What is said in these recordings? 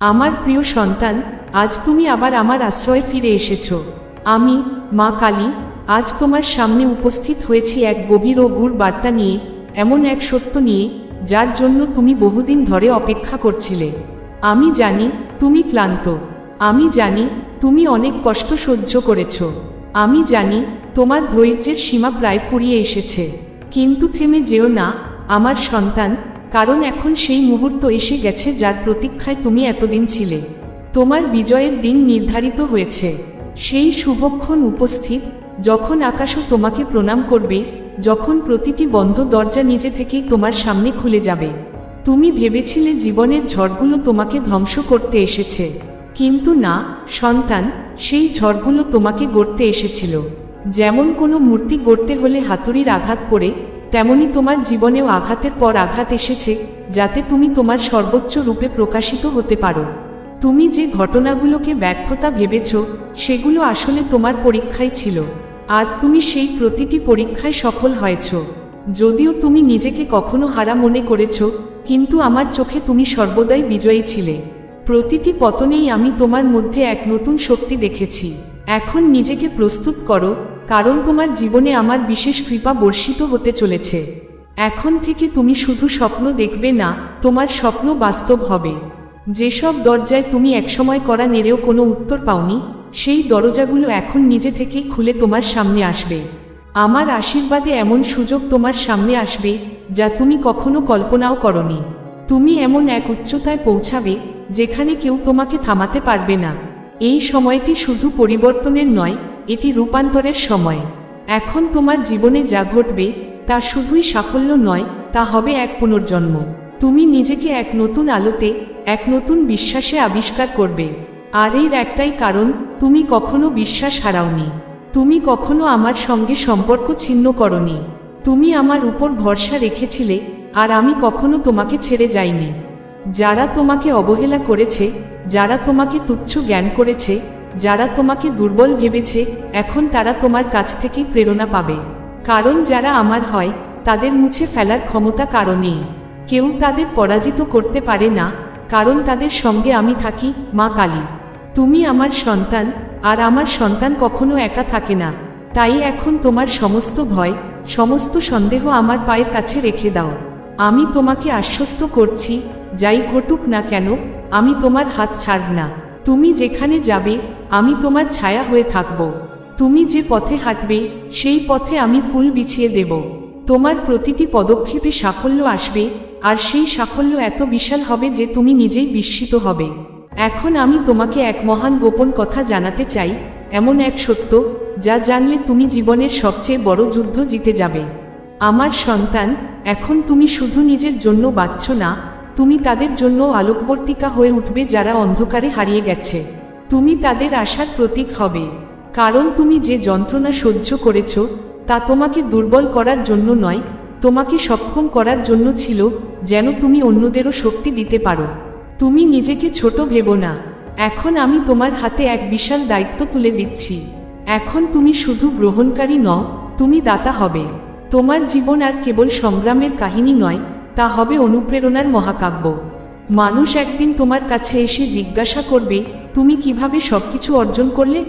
আমার প্রিয় সন্তান, আজ তুমি আবার আমার আশ্রয়ে ফিরে এসেছ। আমি, মা কালী, আজ তোমার সামনে উপস্থিত হয়েছি এক গভীর ও গুড় বার্তা নিয়ে, এমন এক সত্য নিয়ে, যার জন্য তুমি বহুদিন ধরে অপেক্ষা করছিলে। আমি জানি, তুমি ক্লান্ত। আমি জানি, তুমি অনেক কষ্ট সহ্য করেছ। আমি জানি, তোমার ধৈর্যের সীমা প্রায় ফুরিয়ে এসেছে। কিন্তু থেমে যেও না, আমার সন্তান কারণ এখন সেই মুহূর্ত এসে গেছে যার প্রতীক্ষায় তুমি এতদিন ছিলে। তোমার বিজয়ের দিন নির্ধারিত হয়েছে। সেই শুভক্ষণ উপস্থিত, যখন আকাশও তোমাকে প্রণাম করবে, যখন প্রতিটি বন্ধ দরজা নিজে থেকেই তোমার সামনে খুলে যাবে। তুমি ভেবেছিলে জীবনের ঝড়গুলো তোমাকে ধ্বংস করতে এসেছে। কিন্তু না, সন্তান, সেই ঝড়গুলো তোমাকে গড়তে এসেছিল। যেমন কোনো মূর্তি গড়তে হলে হাতুড়ির আঘাত পড়ে তেমনি তোমার জীবনেও আঘাতের পর আঘাত এসেছে, যাতে তুমি তোমার সর্বোচ্চ রূপে প্রকাশিত হতে পারো। তুমি যে ঘটনাগুলোকে ব্যর্থতা ভেবেছ, সেগুলো আসলে তোমার পরীক্ষায় ছিল। আর তুমি সেই প্রতিটি পরীক্ষায় সফল হয়েছ। যদিও তুমি নিজেকে কখনো হারা মনে করেছ, কিন্তু আমার চোখে তুমি সর্বদাই বিজয়ী ছিলে। প্রতিটি পতনেই আমি তোমার মধ্যে এক নতুন শক্তি দেখেছি। এখন নিজেকে প্রস্তুত করো কারণ তোমার জীবনে আমার বিশেষ কৃপা বর্ষিত হতে চলেছে। এখন থেকে তুমি শুধু স্বপ্ন দেখবে না, তোমার স্বপ্ন বাস্তব হবে। যেসব দরজায় তুমি একসময় করা নেড়েও কোনো উত্তর পাওনি, সেই দরজাগুলো এখন নিজে থেকেই খুলে তোমার সামনে আসবে। আমার আশীর্বাদে এমন সুযোগ তোমার সামনে আসবে, যা তুমি কখনো কল্পনাও করনি। তুমি এমন এক উচ্চতায় পৌঁছাবে, যেখানে কেউ তোমাকে থামাতে পারবে না। এই সময়টি শুধু পরিবর্তনের নয় এটি রূপান্তরের সময়। এখন তোমার জীবনে যা ঘটবে, তা শুধুই সাফল্য নয়, তা হবে এক পুনর্জন্ম। তুমি নিজেকে এক নতুন আলোতে, এক নতুন বিশ্বাসে আবিষ্কার করবে। আর এর একটাই কারণ, তুমি কখনো বিশ্বাস হারাওনি। তুমি কখনো আমার সঙ্গে সম্পর্ক ছিন্ন করনি। তুমি আমার উপর ভরসা রেখেছিলে, আর আমি কখনো তোমাকে ছেড়ে যাইনি। যারা তোমাকে অবহেলা করেছে, যারা তোমাকে তুচ্ছ জ্ঞান করেছে যারা তোমাকে দুর্বল ভেবেছে, এখন তারা তোমার কাছ থেকেই প্রেরণা পাবে। কারণ যারা আমার হয়, তাদের মুছে ফেলার ক্ষমতা কারণেই কেউ তাদের পরাজিত করতে পারে না, কারণ তাদের সঙ্গে আমি থাকি, মা কালী। তুমি আমার সন্তান, আর আমার সন্তান কখনো একা থাকে না। তাই এখন তোমার সমস্ত ভয়, সমস্ত সন্দেহ আমার পায়ের কাছে রেখে দাও। আমি তোমাকে আশ্বস্ত করছি, যাই ঘটুক না কেন, আমি তোমার হাত ছাড়ব না। তুমি যেখানে যাবে আমি তোমার ছায়া হয়ে থাকব। তুমি যে পথে হাঁটবে, সেই পথে আমি ফুল বিছিয়ে দেব। তোমার প্রতিটি পদক্ষেপে সাফল্য আসবে, আর সেই সাফল্য এত বিশাল হবে যে তুমি নিজেই বিস্মিত হবে। এখন আমি তোমাকে এক মহান গোপন কথা জানাতে চাই, এমন এক সত্য, যা জানলে তুমি জীবনের সবচেয়ে বড় যুদ্ধ জিতে যাবে। আমার সন্তান, এখন তুমি শুধু নিজের জন্য বাঁচছ না, তুমি তাদের জন্য আলোকবর্তিকা হয়ে উঠবে যারা অন্ধকারে হারিয়ে গেছে। তুমি তাদের আশার প্রতীক হবে। কারণ তুমি যে যন্ত্রণা সহ্য করেছ, তা তোমাকে দুর্বল করার জন্য নয়, তোমাকে সক্ষম করার জন্য ছিল যেন তুমি অন্যদেরও শক্তি দিতে পারো। তুমি নিজেকে ছোট ভেবো না। এখন আমি তোমার হাতে এক বিশাল দায়িত্ব তুলে দিচ্ছি। এখন তুমি শুধু গ্রহণকারী নও, তুমি দাতা হবে। তোমার জীবন আর কেবল সংগ্রামের কাহিনী নয়, তা হবে অনুপ্রেরণার মহাকাব্য। মানুষ একদিন তোমার কাছে এসে জিজ্ঞাসা করবে তুমি কীভাবে সবকিছু অর্জন করলে?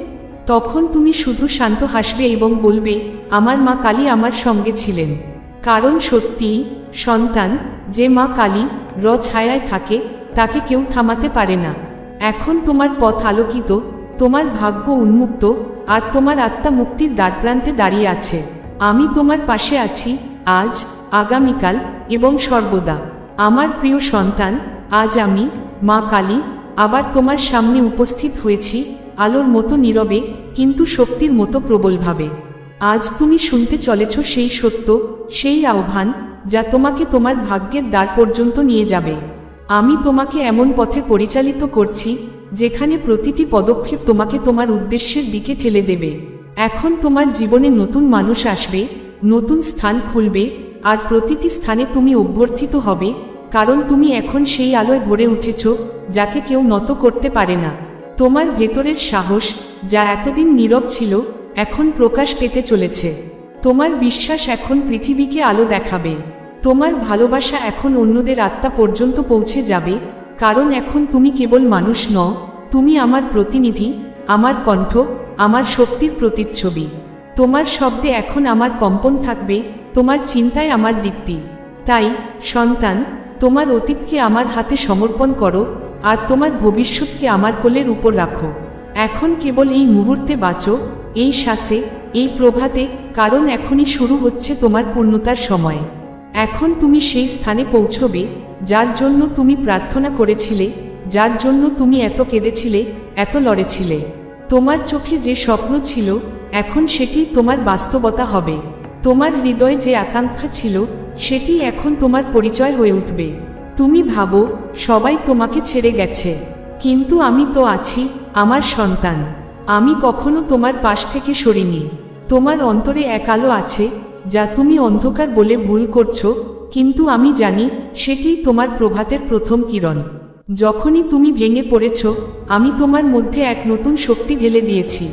তখন তুমি শুধু শান্ত হাসবে এবং বলবে, আমার মা কালী আমার সঙ্গে ছিলেন। কারণ সত্যিই সন্তান, যে মা কালী র ছায়ায় থাকে, তাকে কেউ থামাতে পারে না। এখন তোমার পথ আলোকিত, তোমার ভাগ্য উন্মুক্ত, আর তোমার আত্মা মুক্তির দ্বারপ্রান্তে দাঁড়িয়ে আছে। আমি তোমার পাশে আছি আজ, আগামীকাল এবং সর্বদা। আমার প্রিয় সন্তান, আজ আমি মা কালী আবার তোমার সামনে উপস্থিত হয়েছি, আলোর মতো নীরবে, কিন্তু শক্তির মতো প্রবলভাবে। আজ তুমি শুনতে চলেছ সেই সত্য, সেই আহ্বান, যা তোমাকে তোমার ভাগ্যের দ্বার পর্যন্ত নিয়ে যাবে। আমি তোমাকে এমন পথে পরিচালিত করছি, যেখানে প্রতিটি পদক্ষেপ তোমাকে তোমার উদ্দেশ্যের দিকে ঠেলে দেবে। এখন তোমার জীবনে নতুন মানুষ আসবে, নতুন স্থান খুলবে, আর প্রতিটি স্থানে তুমি অভ্যর্থিত হবে, কারণ তুমি এখন সেই আলোয় ভরে উঠেছ যাকে কেউ নত করতে পারে না। তোমার ভেতরের সাহস, যা এতদিন নীরব ছিল, এখন প্রকাশ পেতে চলেছে। তোমার বিশ্বাস এখন পৃথিবীকে আলো দেখাবে। তোমার ভালোবাসা এখন অন্যদের আত্মা পর্যন্ত পৌঁছে যাবে। কারণ এখন তুমি কেবল মানুষ নও, তুমি আমার প্রতিনিধি, আমার কণ্ঠ, আমার শক্তির প্রতিচ্ছবি। তোমার শব্দে এখন আমার কম্পন থাকবে, তোমার চিন্তায় আমার দীপ্তি। তাই, সন্তান, তোমার অতীতকে আমার হাতে সমর্পণ করো আর তোমার ভবিষ্যৎকে আমার কোলের উপর রাখো। এখন কেবল এই মুহূর্তে বাঁচো, এই শ্বাসে, এই প্রভাতে, কারণ এখনই শুরু হচ্ছে তোমার পূর্ণতার সময়। এখন তুমি সেই স্থানে পৌঁছবে, যার জন্য তুমি প্রার্থনা করেছিলে, যার জন্য তুমি এত কেঁদেছিলে, এত লড়েছিলে। তোমার চোখে যে স্বপ্ন ছিল, এখন সেটি তোমার বাস্তবতা হবে। তোমার হৃদয়ে যে আকাঙ্ক্ষা ছিল, সেটি এখন তোমার পরিচয় হয়ে উঠবে। তুমি ভাবো, সবাই তোমাকে ছেড়ে গেছে। কিন্তু আমি তো আছি আমার সন্তান। আমি কখনো তোমার পাশ থেকে সরিনি। তোমার অন্তরে এক আলো আছে, যা তুমি অন্ধকার বলে ভুল করছ, কিন্তু আমি জানি সেটিই তোমার প্রভাতের প্রথম কিরণ। যখনই তুমি ভেঙে পড়েছ, আমি তোমার মধ্যে এক নতুন শক্তি ঢেলে দিয়েছি।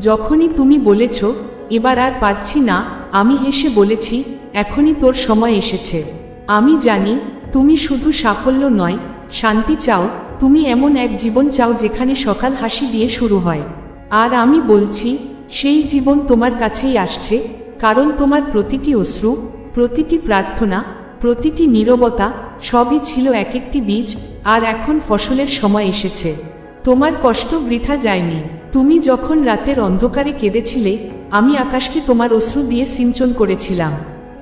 যখনই তুমি বলেছ, এবার আর পারছি না, আমি হেসে বলেছি, এখনই তোর সময় এসেছে। আমি জানি তুমি শুধু সাফল্য নয়, শান্তি চাও, তুমি এমন এক জীবন চাও যেখানে সকাল হাসি দিয়ে শুরু হয়। আর আমি বলছি, সেই জীবন তোমার কাছেই আসছে, কারণ তোমার প্রতিটি অশ্রু, প্রতিটি প্রার্থনা, প্রতিটি নীরবতা, সবই ছিল এক একটি বীজ, আর এখন ফসলের সময় এসেছে। তোমার কষ্ট বৃথা যায়নি। তুমি যখন রাতের অন্ধকারে কেঁদেছিলে, আমি আকাশকে তোমার অশ্রু দিয়ে সিঞ্চন করেছিলাম।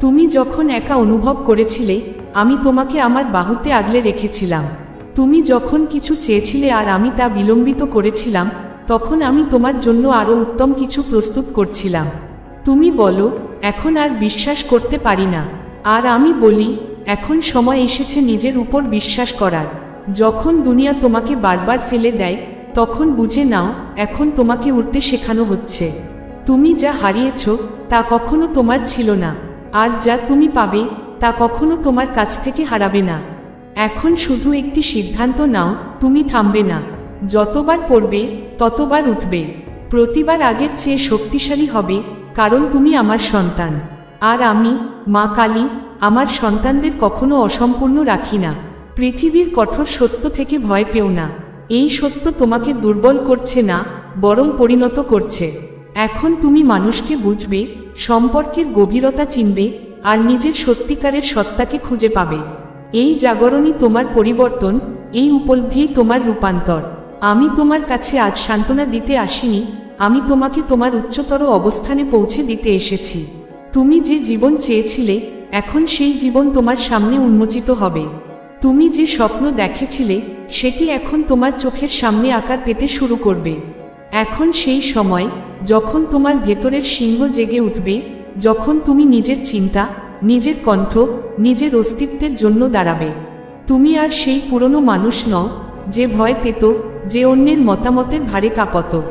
তুমি যখন একা অনুভব করেছিলে আমি তোমাকে আমার বাহুতে আগলে রেখেছিলাম। তুমি যখন কিছু চেয়েছিলে আর আমি তা বিলম্বিত করেছিলাম, তখন আমি তোমার জন্য আরও উত্তম কিছু প্রস্তুত করছিলাম। তুমি বলো, এখন আর বিশ্বাস করতে পারি না। আর আমি বলি, এখন সময় এসেছে নিজের উপর বিশ্বাস করার। যখন দুনিয়া তোমাকে বারবার ফেলে দেয়, তখন বুঝে নাও, এখন তোমাকে উঠতে শেখানো হচ্ছে। তুমি যা হারিয়েছ, তা কখনো তোমার ছিল না। আর যা তুমি পাবে তা কখনো তোমার কাছ থেকে হারাবে না। এখন শুধু একটি সিদ্ধান্ত নাও, তুমি থামবে না। যতবার পড়বে, ততবার উঠবে। প্রতিবার আগের চেয়ে শক্তিশালী হবে, কারণ তুমি আমার সন্তান। আর আমি, মা কালী, আমার সন্তানদের কখনো অসম্পূর্ণ রাখি না। পৃথিবীর কঠোর সত্য থেকে ভয় পেও না। এই সত্য তোমাকে দুর্বল করছে না, বরং পরিণত করছে। এখন তুমি মানুষকে বুঝবে, সম্পর্কের গভীরতা চিনবে আর নিজের সত্যিকারের সত্তাকে খুঁজে পাবে। এই জাগরণই তোমার পরিবর্তন, এই উপলব্ধিই তোমার রূপান্তর। আমি তোমার কাছে আজ সান্ত্বনা দিতে আসিনি, আমি তোমাকে তোমার উচ্চতর অবস্থানে পৌঁছে দিতে এসেছি। তুমি যে জীবন চেয়েছিলে, এখন সেই জীবন তোমার সামনে উন্মোচিত হবে। তুমি যে স্বপ্ন দেখেছিলে, সেটি এখন তোমার চোখের সামনে আকার পেতে শুরু করবে। এখন সেই সময়, যখন তোমার ভেতরের সিংহ জেগে উঠবে যখন তুমি নিজের চিন্তা, নিজের কণ্ঠ, নিজের অস্তিত্বের জন্য দাঁড়াবে। তুমি আর সেই পুরনো মানুষ নও যে ভয় পেত, যে অন্যের মতামতের ভারে কাঁপত।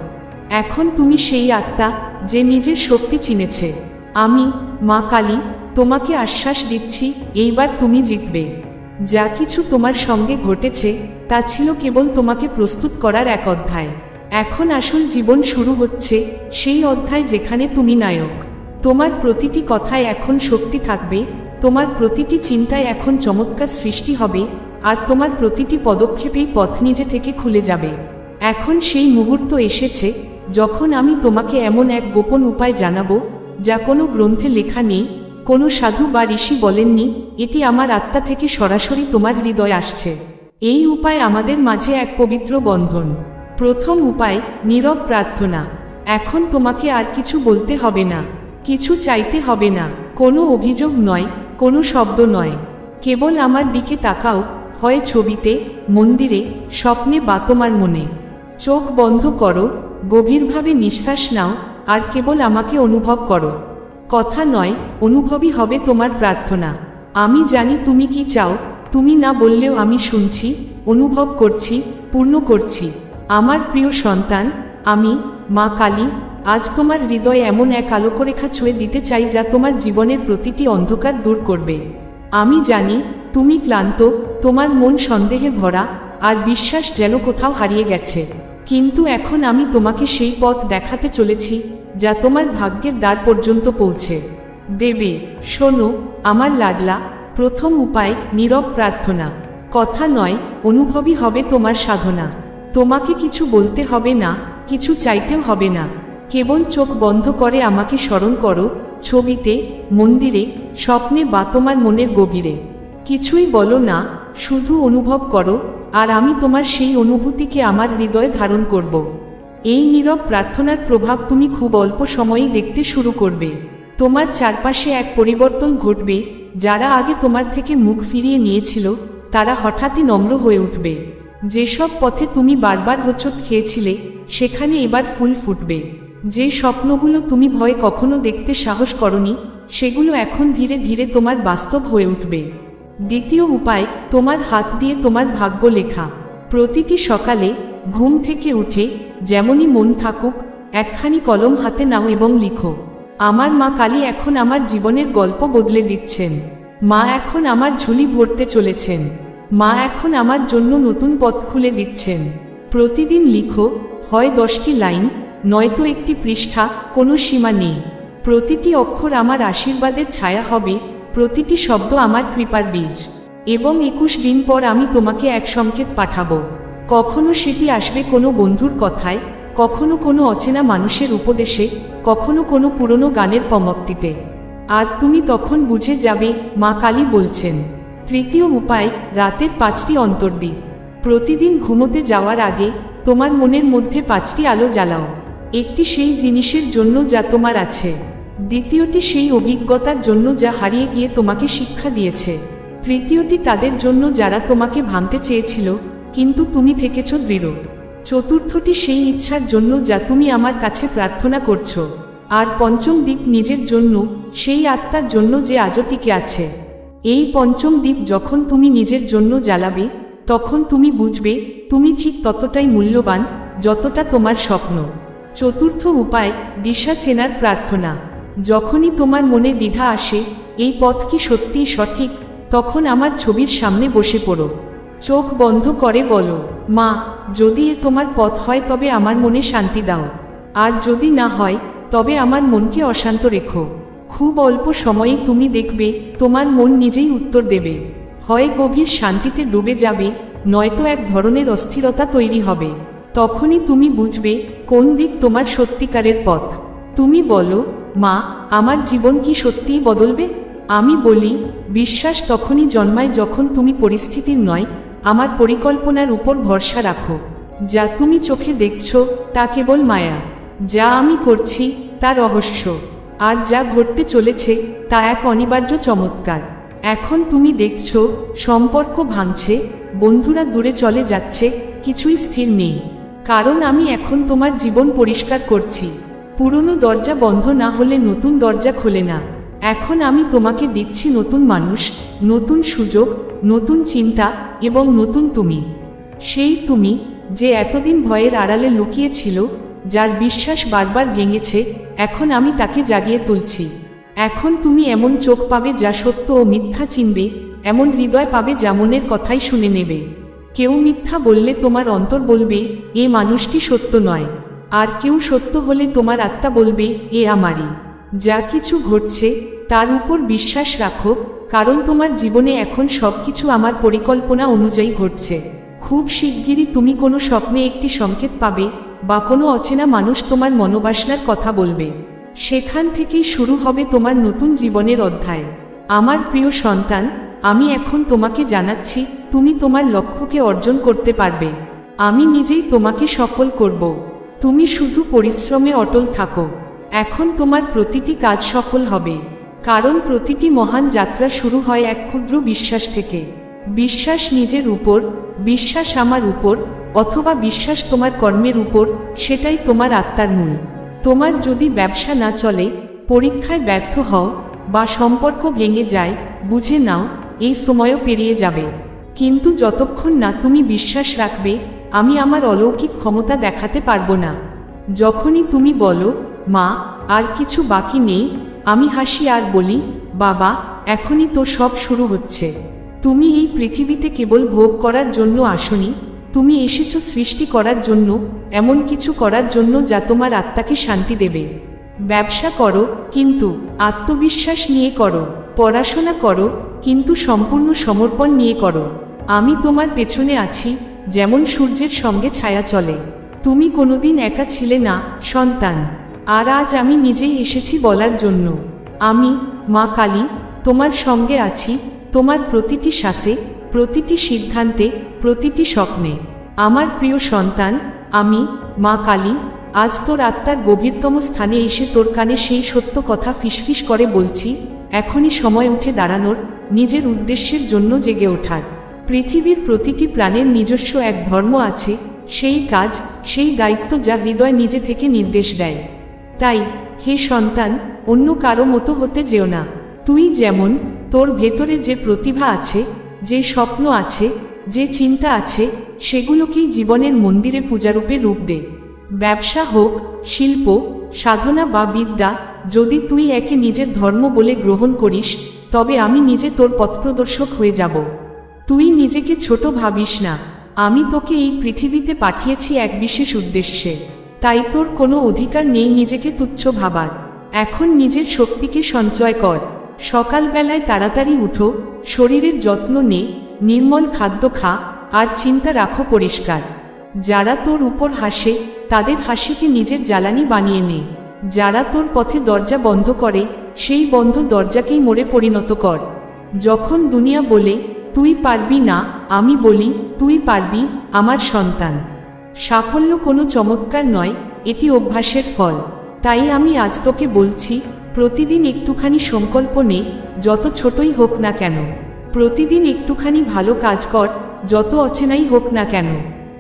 এখন তুমি সেই আত্মা, যে নিজের শক্তি চিনেছে। আমি, মা কালী, তোমাকে আশ্বাস দিচ্ছি, এইবার তুমি জিতবে। যা কিছু তোমার সঙ্গে ঘটেছে, তা ছিল কেবল তোমাকে প্রস্তুত করার এক অধ্যায়। এখন আসল জীবন শুরু হচ্ছে সেই অধ্যায় যেখানে তুমি নায়ক। তোমার প্রতিটি কথায় এখন শক্তি থাকবে, তোমার প্রতিটি চিন্তায় এখন চমৎকার সৃষ্টি হবে, আর তোমার প্রতিটি পদক্ষেপেই পথ নিজে থেকে খুলে যাবে। এখন সেই মুহূর্ত এসেছে, যখন আমি তোমাকে এমন এক গোপন উপায় জানাব, যা কোনো গ্রন্থে লেখা নেই, কোনো সাধু বা ঋষি বলেননি, এটি আমার আত্মা থেকে সরাসরি তোমার হৃদয় আসছে। এই উপায় আমাদের মাঝে এক পবিত্র বন্ধন। প্রথম উপায়, নীরব প্রার্থনা। এখন তোমাকে আর কিছু বলতে হবে না। কিছু চাইতে হবে না, কোনো অভিযোগ নয়, কোনো শব্দ নয়। কেবল আমার দিকে তাকাও, হয় ছবিতে, মন্দিরে, স্বপ্নে বা তোমার মনে। চোখ বন্ধ করো, গভীরভাবে নিঃশ্বাস নাও, আর কেবল আমাকে অনুভব করো। কথা নয়, অনুভবই হবে তোমার প্রার্থনা। আমি জানি তুমি কি চাও, তুমি না বললেও আমি শুনছি, অনুভব করছি, পূর্ণ করছি। আমার প্রিয় সন্তান, আমি, মা কালী আজ তোমার হৃদয় এমন এক আলোকরেখা ছুঁয়ে দিতে চাই যা তোমার জীবনের প্রতিটি অন্ধকার দূর করবে। আমি জানি, তুমি ক্লান্ত, তোমার মন সন্দেহে ভরা, আর বিশ্বাস যেন কোথাও হারিয়ে গেছে। কিন্তু এখন আমি তোমাকে সেই পথ দেখাতে চলেছি, যা তোমার ভাগ্যের দ্বার পর্যন্ত পৌঁছে। দেবে, শোনো, আমার লাডলা, প্রথম উপায়, নীরব প্রার্থনা। কথা নয়, অনুভবই হবে তোমার সাধনা। তোমাকে কিছু বলতে হবে না, কিছু চাইতেও হবে না। কেবল চোখ বন্ধ করে আমাকে স্মরণ করো, ছবিতে, মন্দিরে, স্বপ্নে বা তোমার মনের গভীরে। কিছুই বলো না, শুধু অনুভব করো, আর আমি তোমার সেই অনুভূতিকে আমার হৃদয়ে ধারণ করব। এই নীরব প্রার্থনার প্রভাব তুমি খুব অল্প সময়েই দেখতে শুরু করবে। তোমার চারপাশে এক পরিবর্তন ঘটবে, যারা আগে তোমার থেকে মুখ ফিরিয়ে নিয়েছিল, তারা হঠাৎই নম্র হয়ে উঠবে। যেসব পথে তুমি বারবার হোঁচট খেয়েছিলে, সেখানে এবার ফুল ফুটবে। যে স্বপ্নগুলো তুমি ভয়ে কখনো দেখতে সাহস করনি, সেগুলো এখন ধীরে ধীরে তোমার বাস্তব হয়ে উঠবে। দ্বিতীয় উপায়, তোমার হাত দিয়ে তোমার ভাগ্য লেখা। প্রতিটি সকালে ঘুম থেকে উঠে যেমনই মন থাকুক, একখানি কলম হাতে নাও এবং লিখো, আমার মা কালী এখন আমার জীবনের গল্প বদলে দিচ্ছেন। মা এখন আমার ঝুলি ভরতে চলেছেন। মা এখন আমার জন্য নতুন পথ খুলে দিচ্ছেন। প্রতিদিন লিখো, হয় দশটি লাইন নয়তো একটি পৃষ্ঠা, কোনো সীমা নেই। প্রতিটি অক্ষর আমার আশীর্বাদের ছায়া হবে, প্রতিটি শব্দ আমার কৃপার বীজ। এবং একুশ দিন পর আমি তোমাকে এক সংকেত পাঠাবো। কখনো সেটি আসবে কোনো বন্ধুর কথায়, কখনো কোনো অচেনা মানুষের উপদেশে, কখনো কোনো পুরনো গানের পমক্তিতে। আর তুমি তখন বুঝে যাবে, মা কালী বলছেন। তৃতীয় উপায়, রাতের পাঁচটি অন্তর্দ্বীপ প্রতিদিন ঘুমোতে যাওয়ার আগে, তোমার মনের মধ্যে পাঁচটি আলো জ্বালাও। একটি সেই জিনিসের জন্য যা তোমার আছে। দ্বিতীয়টি সেই অভিজ্ঞতার জন্য যা হারিয়ে গিয়ে তোমাকে শিক্ষা দিয়েছে। তৃতীয়টি তাদের জন্য যারা তোমাকে ভাঙতে চেয়েছিল, কিন্তু তুমি থেকেছ দৃঢ়। চতুর্থটি সেই ইচ্ছার জন্য যা তুমি আমার কাছে প্রার্থনা করছ। আর পঞ্চম দ্বীপ নিজের জন্য, সেই আত্মার জন্য যে আজও টিকে আছে। এই পঞ্চম দ্বীপ যখন তুমি নিজের জন্য জ্বালাবে, তখন তুমি বুঝবে, তুমি ঠিক ততটাই মূল্যবান, যতটা তোমার স্বপ্ন। চতুর্থ উপায়, দিশা চেনার প্রার্থনা। যখনই তোমার মনে দ্বিধা আসে, এই পথ কি সত্যিই সঠিক, তখন আমার ছবির সামনে বসে পড়ো। চোখ বন্ধ করে বলো, মা, যদি এ তোমার পথ হয় তবে আমার মনে শান্তি দাও। আর যদি না হয়, তবে আমার মনকে অশান্ত রেখো। খুব অল্প সময়ে তুমি দেখবে, তোমার মন নিজেই উত্তর দেবে। হয় গভীর শান্তিতে ডুবে যাবে, নয়তো এক ধরনের অস্থিরতা তৈরি হবে। তখনই তুমি বুঝবে কোন দিক তোমার সত্যিকারের পথ। তুমি বলো, মা, আমার জীবন কি সত্যিই বদলবে? আমি বলি, বিশ্বাস তখনই জন্মায় যখন তুমি পরিস্থিতির নয়, আমার পরিকল্পনার উপর ভরসা রাখো। যা তুমি চোখে দেখছ, তা কেবল মায়া। যা আমি করছি, তা রহস্য। আর যা ঘটতে চলেছে, তা এক অনিবার্য চমৎকার। এখন তুমি দেখছ, সম্পর্ক ভাঙছে, বন্ধুরা দূরে চলে যাচ্ছে, কিছুই স্থির নেই। কারণ আমি এখন তোমার জীবন পরিষ্কার করছি। পুরনো দরজা বন্ধ না হলে নতুন দরজা খোলে না। এখন আমি তোমাকে দিচ্ছি নতুন মানুষ, নতুন সুযোগ, নতুন চিন্তা এবং নতুন তুমি। সেই তুমি যে এতদিন ভয়ের আড়ালে লুকিয়েছিল, যার বিশ্বাস বারবার ভেঙেছে, এখন আমি তাকে জাগিয়ে তুলছি। এখন তুমি এমন চোখ পাবে যা সত্য ও মিথ্যা চিনবে, এমন হৃদয় পাবে যা মনের কথাই শুনে নেবে। কেউ মিথ্যা বললে তোমার অন্তর বলবে, এ মানুষটি সত্য নয়। আর কেউ সত্য হলে তোমার আত্মা বলবে, এ আমারই। যা কিছু ঘটছে, তার উপর বিশ্বাস রাখো, কারণ তোমার জীবনে এখন সব কিছু আমার পরিকল্পনা অনুযায়ী ঘটছে। খুব শিগগিরই তুমি কোনো স্বপ্নে একটি সংকেত পাবে, বা কোনো অচেনা মানুষ তোমার মনোবাসনার কথা বলবে। সেখান থেকেই শুরু হবে তোমার নতুন জীবনের অধ্যায়। আমার প্রিয় সন্তান, আমি এখন তোমাকে জানাচ্ছি তুমি তোমার লক্ষ্যকে অর্জন করতে পারবে। আমি নিজেই তোমাকে সফল করব। তুমি শুধু পরিশ্রমে অটল থাকো। এখন তোমার প্রতিটি কাজ সফল হবে। কারণ প্রতিটি মহান যাত্রা শুরু হয় এক ক্ষুদ্র বিশ্বাস থেকে। বিশ্বাস নিজের উপর, বিশ্বাস আমার উপর, অথবা বিশ্বাস তোমার কর্মের উপর, সেটাই তোমার আত্মার মূল। তোমার যদি ব্যবসা না চলে, পরীক্ষায় ব্যর্থ হও, বা সম্পর্ক ভেঙে যায়, বুঝে নাও, এই সময়ও পেরিয়ে যাবে। কিন্তু যতক্ষণ না তুমি বিশ্বাস রাখবে, আমি আমার অলৌকিক ক্ষমতা দেখাতে পারব না। যখনই তুমি বলো, মা, আর কিছু বাকি নেই, আমি হাসি আর বলি, বাবা, এখনই তো সব শুরু হচ্ছে। তুমি এই পৃথিবীতে কেবল ভোগ করার জন্য আসনি, তুমি এসেছ সৃষ্টি করার জন্য, এমন কিছু করার জন্য যা তোমার আত্মাকে শান্তি দেবে। ব্যবসা করো, কিন্তু আত্মবিশ্বাস নিয়ে করো, পড়াশোনা করো কিন্তু সম্পূর্ণ সমর্পণ নিয়ে করো। আমি তোমার পেছনে আছি, যেমন সূর্যের সঙ্গে ছায়া চলে। তুমি কোনোদিন একা ছিলে না, সন্তান। আর আজ আমি নিজেই এসেছি বলার জন্য। আমি, মা কালী, তোমার সঙ্গে আছি, তোমার প্রতিটি শ্বাসে, প্রতিটি সিদ্ধান্তে, প্রতিটি স্বপ্নে। আমার প্রিয় সন্তান, আমি, মা কালী, আজ তোর আত্মার গভীরতম স্থানে এসে তোর কানে সেই সত্য কথা ফিসফিস করে বলছি, এখনই সময় উঠে দাঁড়ানোর নিজের উদ্দেশ্যের জন্য জেগে ওঠার। পৃথিবীর প্রতিটি প্রাণের নিজস্ব এক ধর্ম আছে, সেই কাজ, সেই দায়িত্ব যা হৃদয় নিজে থেকে নির্দেশ দেয়। তাই, হে সন্তান, অন্য কারও মতো হতে যেও না। তুই যেমন, তোর ভেতরে যে প্রতিভা আছে, যে স্বপ্ন আছে, যে চিন্তা আছে, সেগুলোকেই জীবনের মন্দিরে পূজারূপে রূপ দে। ব্যবসা হোক, শিল্প, সাধনা বা বিদ্যা, যদি তুই একে নিজের ধর্ম বলে গ্রহণ করিস তবে আমি নিজে তোর পথপ্রদর্শক হয়ে যাব। তুই নিজেকে ছোট ভাবিস না। আমি তোকে এই পৃথিবীতে পাঠিয়েছি এক বিশেষ উদ্দেশ্যে। তাই তোর কোনো অধিকার নেই নিজেকে তুচ্ছ ভাবার। এখন নিজের শক্তিকে সঞ্চয় কর। সকালবেলায় তাড়াতাড়ি উঠো, শরীরের যত্ন নে, নির্মল খাদ্য খা, আর চিন্তা রাখো পরিষ্কার। যারা তোর উপর হাসে, তাদের হাসিকে নিজের জ্বালানি বানিয়ে নে। যারা তোর পথে দরজা বন্ধ করে, সেই বন্ধ দরজাকেই মোড়ে পরিণত কর। যখন দুনিয়া বলে, তুই পারবি না আমি বলি, তুই পারবি, আমার সন্তান সাফল্য কোনো চমৎকার নয়, এটি অভ্যাসের ফল। তাই আমি আজ তোকে বলছি, প্রতিদিন একটুখানি সংকল্প নে, যত ছোটই হোক না কেন। প্রতিদিন একটুখানি ভালো কাজ কর, যত অচেনাই হোক না কেন।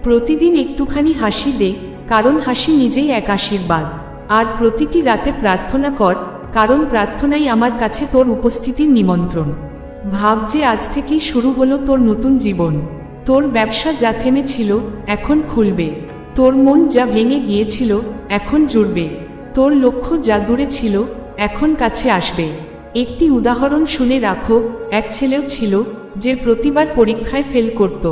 প্রতিদিন একটুখানি হাসি দে, কারণ হাসি নিজেই এক আশীর্বাদ। আর প্রতিটি রাতে প্রার্থনা কর, কারণ প্রার্থনাই আমার কাছে তোর উপস্থিতির নিমন্ত্রণ। ভাব যে আজ থেকেই শুরু হলো তোর নতুন জীবন। তোর ব্যবসা যা থেমেছিল, এখন খুলবে। তোর মন যা ভেঙে গিয়েছিল, এখন জুড়বে। তোর লক্ষ্য যা দূরে ছিল, এখন কাছে আসবে। একটি উদাহরণ শুনে রাখো, এক ছেলেও ছিল, যে প্রতিবার পরীক্ষায় ফেল করত।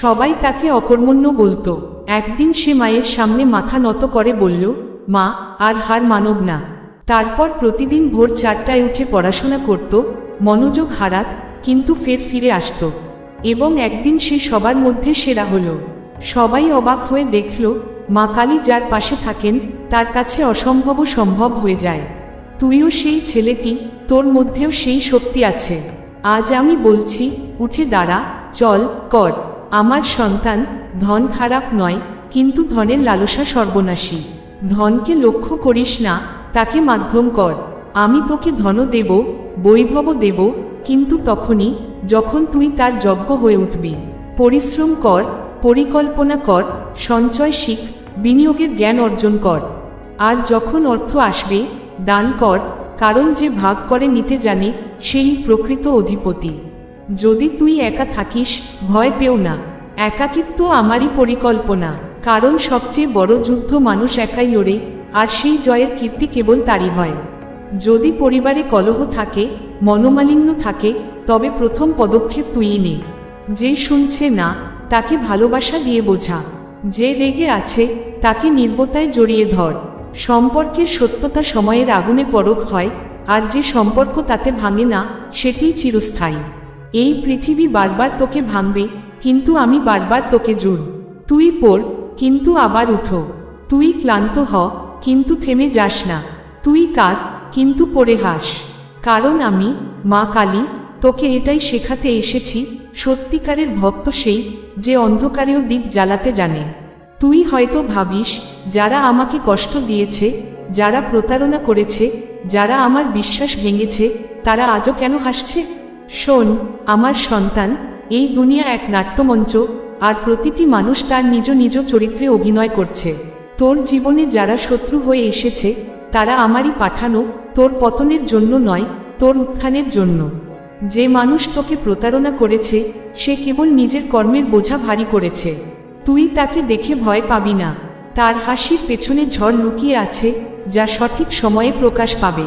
সবাই তাকে অকর্মণ্য বলতো। একদিন সে মায়ের সামনে মাথা নত করে বলল মা, আর হার মানব না। তারপর প্রতিদিন ভোর চারটায় উঠে পড়াশোনা করত, মনোযোগ হারাত, কিন্তু ফের ফিরে আসত। এবং একদিন সে সবার মধ্যে সেরা হলো। সবাই অবাক হয়ে দেখল, মা কালী যার পাশে থাকেন, তার কাছে অসম্ভব সম্ভব হয়ে যায়। তুইও সেই ছেলেটি, তোর মধ্যেও সেই শক্তি আছে। আজ আমি বলছি, উঠে দাঁড়া, চল, কর। আমার সন্তান, ধন খারাপ নয়, কিন্তু ধনের লালসা সর্বনাশী। ধনকে লক্ষ্য করিস না, তাকে মাধ্যম কর। আমি তোকে ধন দেব, বৈভব দেব, কিন্তু তখনই যখন তুই তার যজ্ঞ হয়ে উঠবি। পরিশ্রম কর, পরিকল্পনা কর, সঞ্চয় শিখ, বিনিয়োগের জ্ঞান অর্জন কর। আর যখন অর্থ আসবে, দান কর, কারণ যে ভাগ করে নিতে জানে, সেই প্রকৃত অধিপতি। যদি তুই একা থাকিস, ভয় পেও না। একাকিত্ব আমারই পরিকল্পনা। কারণ সবচেয়ে বড় যুদ্ধ মানুষ একাই লড়ে, আর সেই জয়ের কীর্তি কেবল তারই হয়। যদি পরিবারে কলহ থাকে, মনোমালিন্য থাকে, তবে প্রথম পদক্ষেপ তুই নে। যে শুনছে না, তাকে ভালোবাসা দিয়ে বোঝা। যে রেগে আছে, তাকে নির্বতায় জড়িয়ে ধর। সম্পর্কের সত্যতা সময়ের আগুনে পরখ হয়, আর যে সম্পর্ক তাতে ভাঙে না, সেটিই চিরস্থায়ী। এই পৃথিবী বারবার তোকে ভাঙবে, কিন্তু আমি বারবার তোকে জুড়। তুই পড় কিন্তু আবার উঠো। তুই ক্লান্ত হ, কিন্তু থেমে যাস না। তুই কাঁদ, কিন্তু পড়ে হাস। কারণ আমি, মা কালী, তোকে এটাই শেখাতে এসেছি, সত্যিকারের ভক্ত সেই যে অন্ধকারেও দ্বীপ জ্বালাতে জানে। তুই হয়তো ভাবিস, যারা আমাকে কষ্ট দিয়েছে, যারা প্রতারণা করেছে, যারা আমার বিশ্বাস ভেঙেছে, তারা আজও কেন হাসছে? শোন, আমার সন্তান, এই দুনিয়া এক নাট্যমঞ্চ আর প্রতিটি মানুষ তার নিজ নিজ চরিত্রে অভিনয় করছে। তোর জীবনে যারা শত্রু হয়ে এসেছে, তারা আমারই পাঠানো তোর পতনের জন্য নয়, তোর উত্থানের জন্য। যে মানুষ তোকে প্রতারণা করেছে, সে কেবল নিজের কর্মের বোঝা ভারী করেছে। তুই তাকে দেখে ভয় পাবি না। তার হাসির পেছনে ঝড় লুকিয়ে আছে, যা সঠিক সময়ে প্রকাশ পাবে।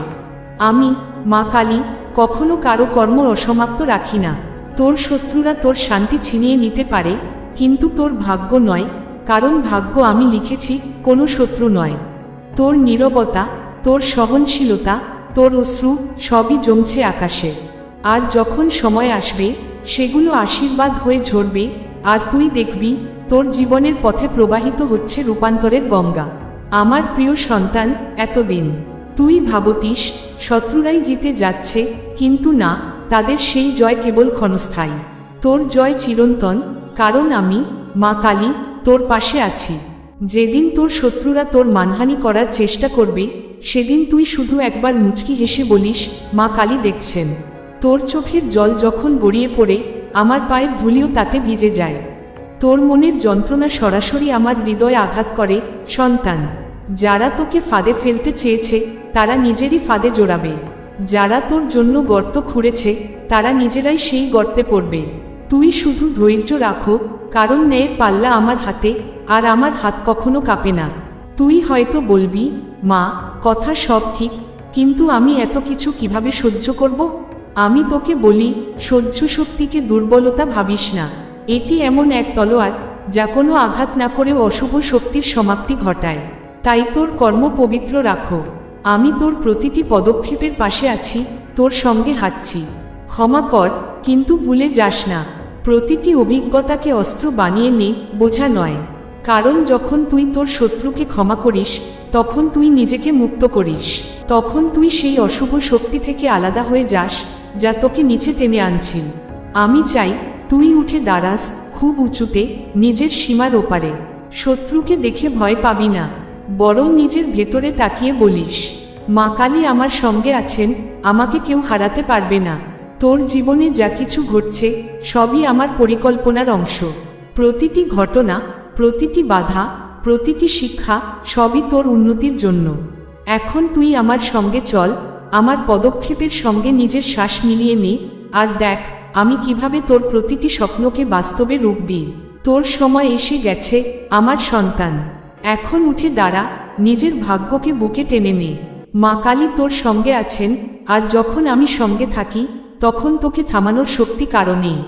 আমি, মা কালী, কখনো কারও কর্ম অসমাপ্ত রাখি না। তোর শত্রুরা তোর শান্তি ছিনিয়ে নিতে পারে কিন্তু তোর ভাগ্য নয়, কারণ ভাগ্য আমি লিখেছি, কোনো শত্রু নয়। তোর নীরবতা, তোর সহনশীলতা, তোর অশ্রু সবই জমছে আকাশে। আর যখন সময় আসবে, সেগুলো আশীর্বাদ হয়ে ঝরবে, আর তুই দেখবি, তোর জীবনের পথে প্রবাহিত হচ্ছে রূপান্তরের গঙ্গা। আমার প্রিয় সন্তান, এতদিন। তুই ভাবতিস, শত্রুরাই জিতে যাচ্ছে, কিন্তু না, তাদের সেই জয় কেবল ক্ষণস্থায়ী। তোর জয় চিরন্তন কারণ আমি, মা কালী, তোর পাশে আছি। যেদিন তোর শত্রুরা তোর মানহানি করার চেষ্টা করবে, সেদিন তুই শুধু একবার মুচকি হেসে বলিস, মা কালী দেখছেন। তোর চোখের জল যখন গড়িয়ে পড়ে, আমার পায়ের ধুলিও তাতে ভিজে যায়। তোর মনের যন্ত্রণা সরাসরি আমার হৃদয়ে আঘাত করে, সন্তান। যারা তোকে ফাঁদে ফেলতে চেয়েছে, তারা নিজেরই ফাঁদে জোড়াবে। যারা তোর জন্য গর্ত খুঁড়েছে, তারা নিজেরাই সেই গর্তে পড়বে। তুই শুধু ধৈর্য রাখো, কারণ ন্যায়ের পাল্লা আমার হাতে, আর আমার হাত কখনো কাঁপে না। তুই হয়তো বলবি, মা, কথা সব ঠিক, কিন্তু আমি এত কিছু কীভাবে সহ্য করব? আমি তোকে বলি, সহ্য শক্তিকে দুর্বলতা ভাবিস না। এটি এমন এক তলোয়ার, যা কোনো আঘাত না করেও অশুভ শক্তির সমাপ্তি ঘটায়। তাই তোর কর্ম পবিত্র রাখো। আমি তোর প্রতিটি পদক্ষেপের পাশে আছি, তোর সঙ্গে হাঁটছি। ক্ষমা কর, কিন্তু ভুলে যাস না। প্রতিটি অভিজ্ঞতাকে অস্ত্র বানিয়ে নে, বোঝা নয়। কারণ যখন তুই তোর শত্রুকে ক্ষমা করিস, তখন তুই নিজেকে মুক্ত করিস। তখন তুই সেই অশুভ শক্তি থেকে আলাদা হয়ে যাস, যা তোকে নিচে টেনে আনছিল। আমি চাই, তুই উঠে দাঁড়াস খুব উঁচুতে, নিজের সীমার ওপারে। শত্রুকে দেখে ভয় পাবি না। বরং নিজের ভেতরে তাকিয়ে বলিস, মা কালী আমার সঙ্গে আছেন, আমাকে কেউ হারাতে পারবে না। তোর জীবনে যা কিছু ঘটছে, সবই আমার পরিকল্পনার অংশ। প্রতিটি ঘটনা, প্রতিটি বাধা, প্রতিটি শিক্ষা, সবই তোর উন্নতির জন্য। এখন তুই আমার সঙ্গে চল, আমার পদক্ষেপের সঙ্গে নিজের শ্বাস মিলিয়ে নে, আর দেখ, আমি কীভাবে তোর প্রতিটি স্বপ্নকে বাস্তবে রূপ দিই। তোর সময় এসে গেছে, আমার সন্তান। এখন উঠে দাঁড়া, নিজের ভাগ্যকে বুকে টেনে নে। মা কালী তোর সঙ্গে আছেন, আর যখন আমি সঙ্গে থাকি তখন তোকে থামানোর শক্তি কারণেই